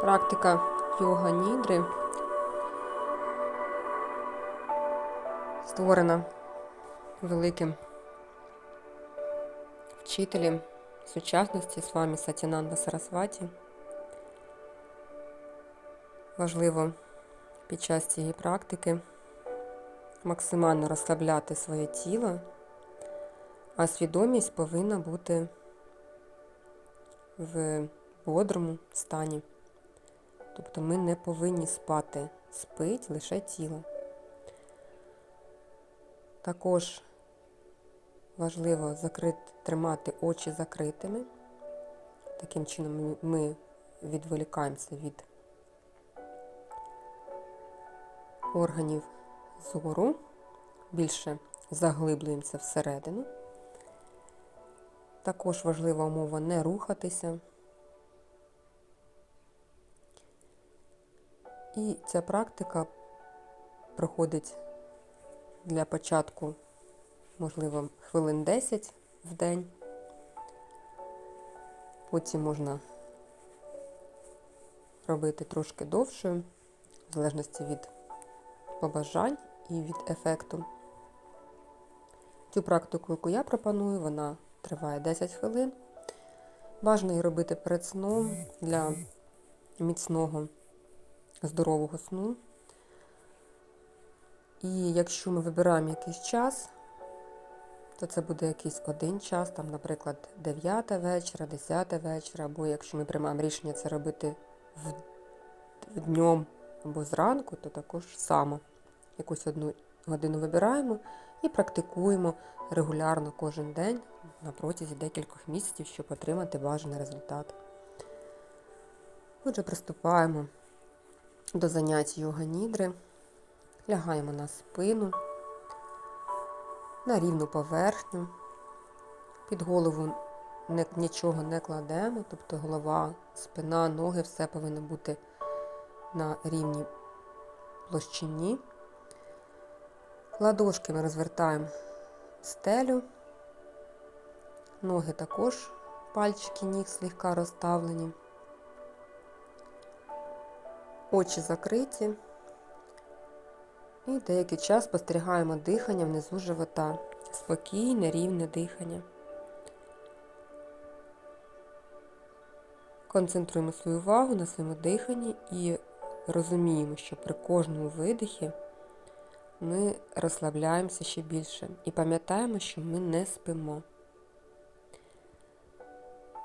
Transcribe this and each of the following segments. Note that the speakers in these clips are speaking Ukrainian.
Практика йога нідри створена великим вчителем сучасності з вами Сатінанда Сарасваті. Важливо під час цієї практики максимально розслабляти своє тіло, а свідомість повинна бути в бодрому стані. Тобто ми не повинні спати, спить лише тіло. Також важливо закрити, тримати очі закритими. Таким чином ми відволікаємося від органів зору, більше заглиблюємося всередину. Також важлива умова не рухатися. І ця практика проходить для початку, можливо, хвилин 10 в день. Потім можна робити трошки довшою, в залежності від побажань і від ефекту. Цю практику, яку я пропоную, вона триває 10 хвилин. Бажано її робити перед сном для міцного здорового сну. І якщо ми вибираємо якийсь час, то це буде якийсь один час, там, наприклад, 9 вечора, 10 вечора, або якщо ми приймаємо рішення це робити в, в днем або зранку, то також само якусь одну годину вибираємо і практикуємо регулярно кожен день на протязі декількох місяців, щоб отримати бажаний результат. Отже, приступаємо до занять йога нідри. Лягаємо на спину, на рівну поверхню. Під голову нічого не кладемо, тобто голова, спина, ноги, все повинно бути на рівній площині. Ладошки ми розвертаємо стелю. Ноги також, пальчики ніг слегка розставлені. Очі закриті. І деякий час спостерігаємо дихання внизу живота. Спокійне, рівне дихання. Концентруємо свою увагу на своєму диханні і розуміємо, що при кожному видихі ми розслабляємося ще більше і пам'ятаємо, що ми не спимо.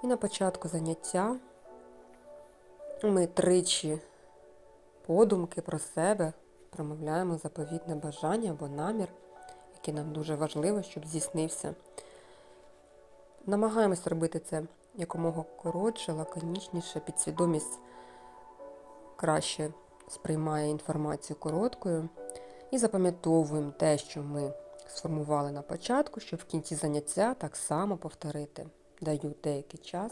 І на початку заняття ми тричі подумки про себе промовляємо заповітне бажання або намір, який нам дуже важливо, щоб здійснився. Намагаємось робити це якомога коротше, лаконічніше, підсвідомість краще сприймає інформацію короткою. І запам'ятовуємо те, що ми сформували на початку, щоб в кінці заняття так само повторити. Даю деякий час.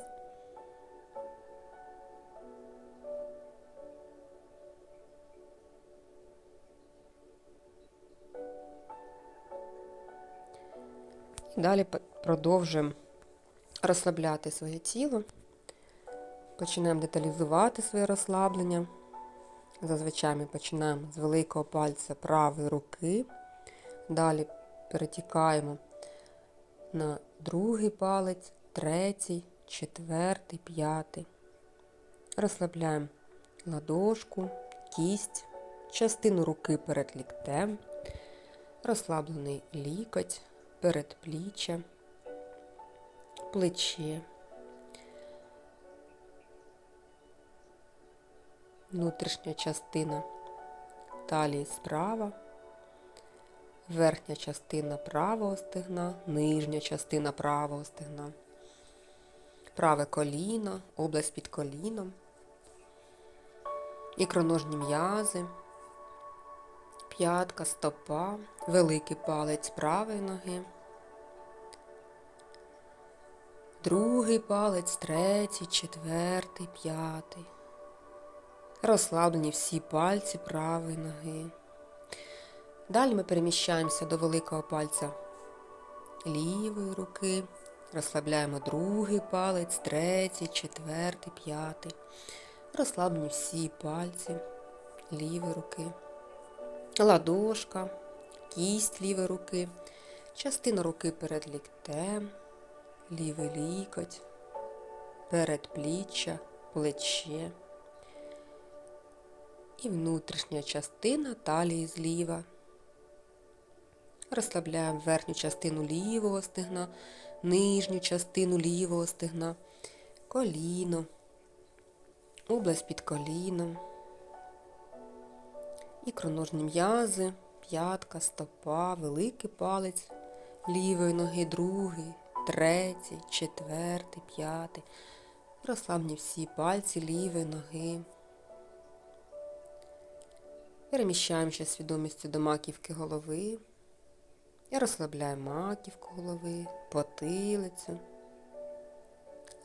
Далі продовжуємо розслабляти своє тіло. Починаємо деталізувати своє розслаблення. Зазвичай ми починаємо з великого пальця правої руки. Далі перетікаємо на другий палець, третій, четвертий, п'ятий. Розслабляємо ладошку, кість, частину руки перед ліктем, розслаблений лікоть, передпліччя, плече. внутрішня частина талії справа, верхня частина правого стегна, нижня частина правого стегна, праве коліно, область під коліном, ікроножні м'язи, п'ятка, стопа, великий палець правої ноги. Другий палець, третій, четвертий, п'ятий. Розслаблені всі пальці правої ноги. Далі ми переміщаємося до великого пальця лівої руки. Розслабляємо другий палець, третій, четвертий, п'ятий. Розслаблені всі пальці лівої руки, ладошка, кість лівої руки, частина руки перед ліктем, лівий лікоть, передпліччя, плече і внутрішня частина талії зліва. Розслабляємо верхню частину лівого стегна, нижню частину лівого стегна, коліно, область під коліном, ікроножні м'язи, п'ятка, стопа, великий палець лівої ноги, другий, третій, четвертий, п'ятий. Розслабні всі пальці лівої ноги. Переміщаємося свідомістю до маківки голови. І розслабляємо маківку голови, потилицю,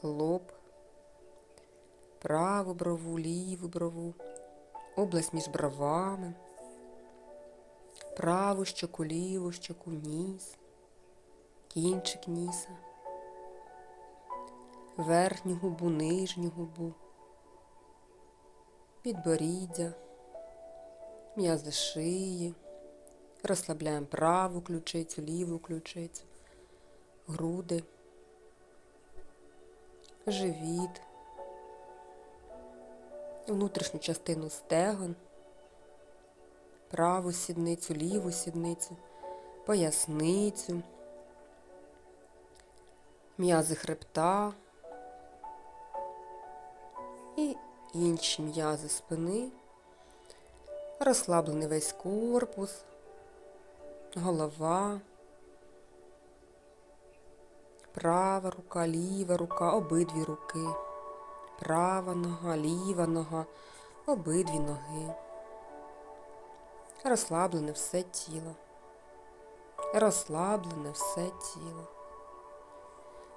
лоб, праву брову, ліву брову, область між бровами, праву щоку, ліву щоку, ніс, кінчик ніса, верхню губу, нижню губу, підборіддя, м'язи шиї. Розслабляємо праву ключицю, ліву ключицю, груди, живіт, внутрішню частину стегон, праву сідницю, ліву сідницю, поясницю, м'язи хребта і інші м'язи спини, розслаблений весь корпус голова, права рука, ліва рука, обидві руки, права нога, ліва нога, обидві ноги. Розслаблене все тіло. Розслаблене все тіло.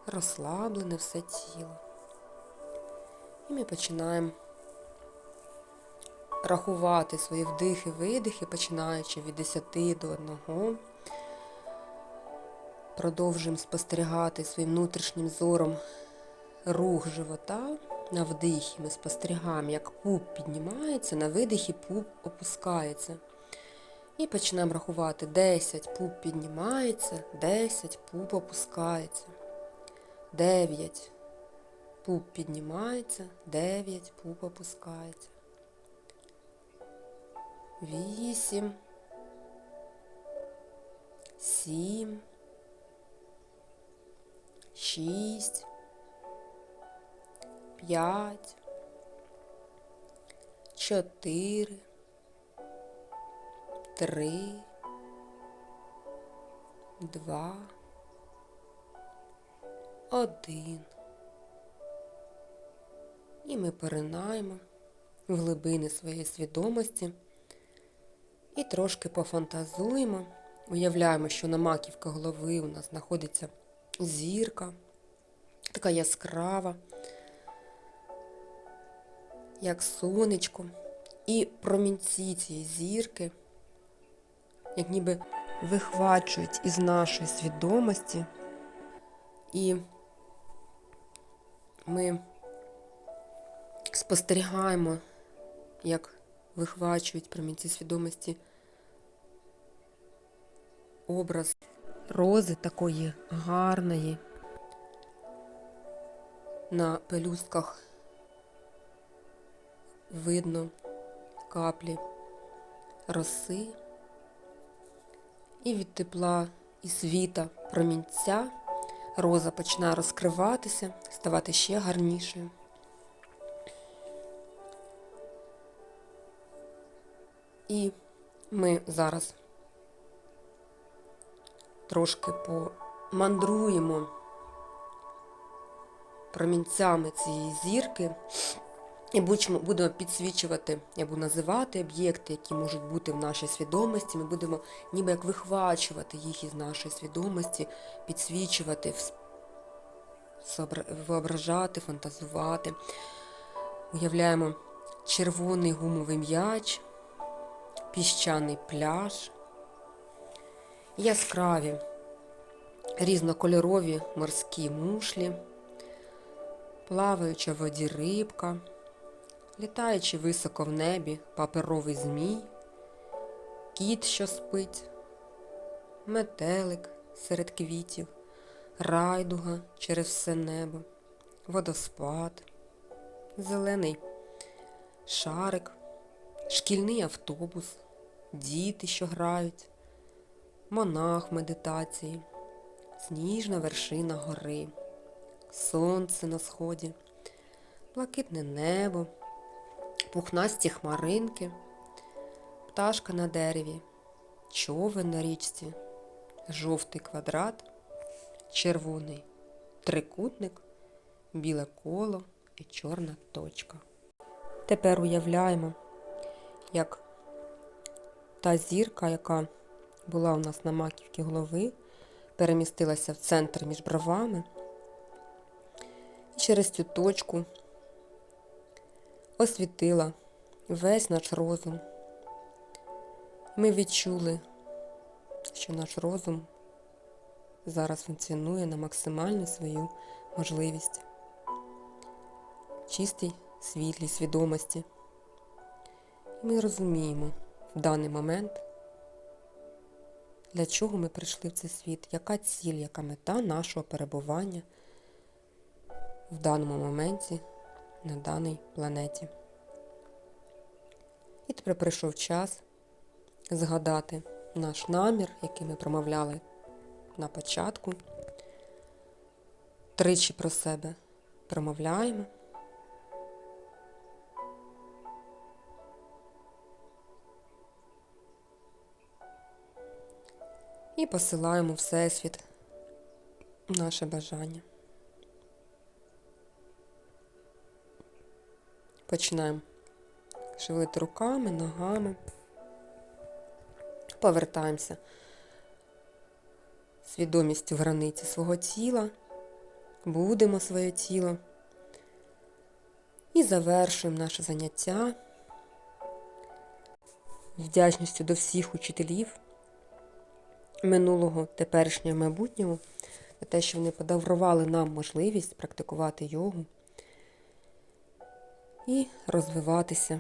Розслаблене все тіло. І ми починаємо рахувати свої вдихи, видихи, починаючи від 10 до 1. Продовжуємо спостерігати своїм внутрішнім зором рух живота. На вдихі ми спостерігаємо, як пуп піднімається, на видихі пуп опускається. І починаємо рахувати 10 пуп піднімається, 10 пуп опускається. 9 пуп піднімається, 9 пуп опускається вісім, сім, шість, п'ять, чотири, три, два, один. І ми поринаємо в глибини своєї свідомості. І трошки пофантазуємо. Уявляємо, що на маківка голови у нас знаходиться зірка, така яскрава, як сонечко. І промінці цієї зірки, як ніби вихвачують із нашої свідомості. І ми спостерігаємо, як вихвачують промінці свідомості образ рози такої гарної. На пелюстках видно каплі роси, і від тепла і світа промінця роза починає розкриватися, ставати ще гарнішою. І ми зараз трошки помандруємо промінцями цієї зірки і будемо підсвічувати, я буду називати об'єкти, які можуть бути в нашій свідомості. Ми будемо ніби як вихвачувати їх із нашої свідомості, підсвічувати, воображати, фантазувати. Уявляємо червоний гумовий м'яч піщаний пляж, яскраві різнокольорові морські мушлі, плаваюча воді рибка, літаючи високо в небі, паперовий змій, кіт, що спить, метелик серед квітів, райдуга через все небо, водоспад, зелений шарик, шкільний автобус, діти, що грають, монах медитації, сніжна вершина гори, сонце на сході, блакитне небо, пухнасті хмаринки, пташка на дереві, човен на річці, жовтий квадрат, червоний трикутник, біле коло і чорна точка. Тепер уявляємо, як та зірка, яка була у нас на маківці голови, перемістилася в центр між бровами через цю точку освітила весь наш розум. Ми відчули, що наш розум зараз функціонує на максимальну свою можливість. Чистій світлій свідомості. Ми розуміємо в даний момент, для чого ми прийшли в цей світ, яка ціль, яка мета нашого перебування в даному моменті на даній планеті. І тепер прийшов час згадати наш намір, який ми промовляли на початку. Тричі про себе промовляємо. І посилаємо Всесвіт наше бажання. Починаємо. Шевелити руками, ногами. Повертаємося. Свідомістю в границі свого тіла, будемо своє тіло. І завершуємо наше заняття. Вдячністю до всіх учителів минулого, теперішнього, майбутнього, за те, що вони подарували нам можливість практикувати йогу і розвиватися